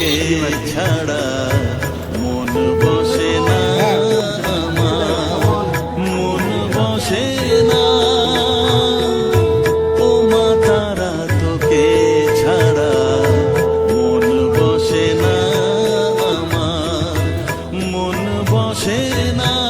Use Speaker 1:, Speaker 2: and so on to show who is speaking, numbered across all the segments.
Speaker 1: প্রেম ছাড়া
Speaker 2: মন বসে না মন বসে না। ছাড়া মন বসে না মন বসে না।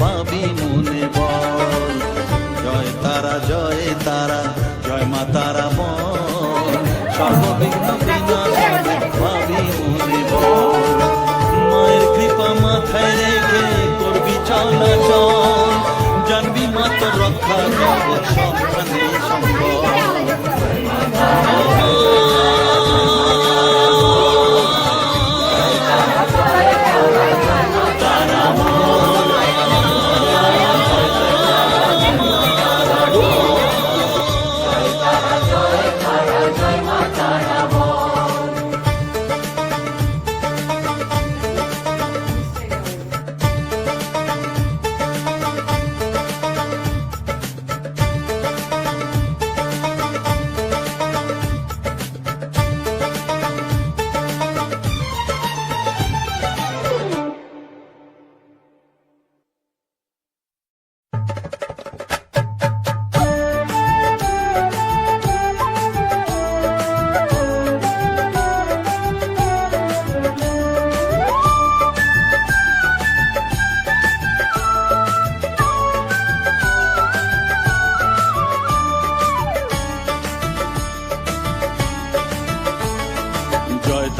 Speaker 2: পাবি মনে বল। জয় তারা জয় তারা, জয় মা তারা বল। সর্ববিঘ্ন পাবি মনে বল। মায়ের কৃপা মাথায় রেখে করবি চলাচল জানবি মাত্র রক্ষা জগৎ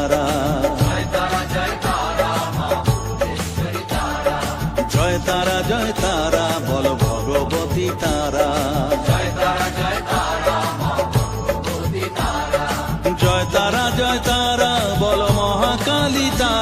Speaker 2: তারা। জয় তারা জয় তারা বল ভগবতী তারা। জয় তারা জয় তারা বল মহাকালী তারা।